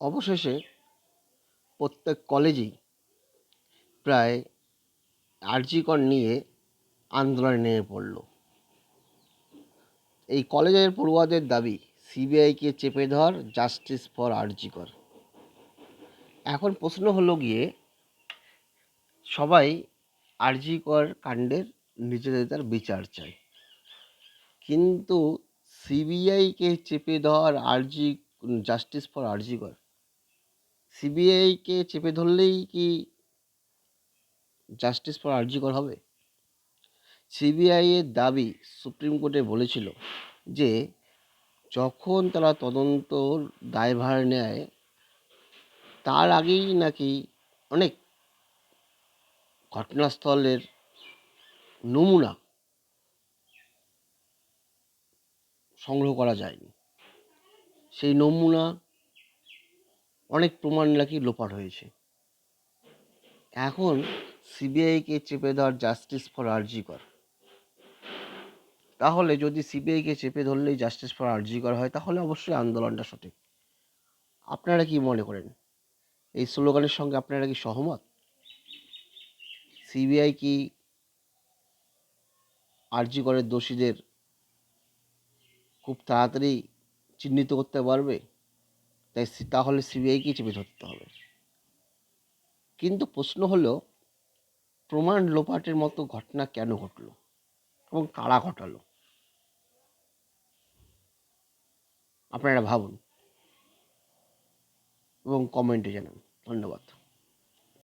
অবশেষে প্রত্যেক কলেজেই প্রায় আর্জিকর নিয়ে আন্দোলনে নেমে পড়ল। এই কলেজের পড়ুয়াদের দাবি, সিবিআইকে চেপে ধর জাস্টিস ফর আরজিকর। এখন প্রশ্ন হলো গিয়ে সবাই আরজি কর কাণ্ডের নিজেদের তার বিচার চায়। কিন্তু সিবিআইকে চেপে ধর আরজি জাস্টিস ফর আরজিকর সিবিআইকে চেপে ধরলেই কি জাস্টিস ফর আরজি কর হবে? সিবিআই এর দাবি সুপ্রিম কোর্টে বলেছিল যে, যখন তারা তদন্ত দায়ভার নেয়, তার আগেই নাকি অনেক ঘটনাস্থলের নমুনা সংগ্রহ করা যায়নি। সেই নমুনা অনেক প্রমাণ নাকি লোপাট হয়েছে। এখন সিবিআইকে চেপে ধর জাস্টিস ফর আরজি কর। তাহলে যদি সিবিআইকে চেপে ধরলেই জাস্টিস ফর আরজি করা হয়, তাহলে অবশ্যই আন্দোলনটা সঠিক। আপনারা কি মনে করেন? এই স্লোগানের সঙ্গে আপনারা কি সহমত? সিবিআই কি আরজি করে দোষীদের খুব তাড়াতাড়ি চিহ্নিত করতে পারবে? তাই তাহলে সিবিআইকে চেপে ধরতে হবে? কিন্তু প্রশ্ন হলো, প্রমাণ লোপাটের মতো ঘটনা কেন ঘটলো এবং কারা ঘটালো? আপনারা ভাবুন এবং কমেন্টে জানান। ধন্যবাদ।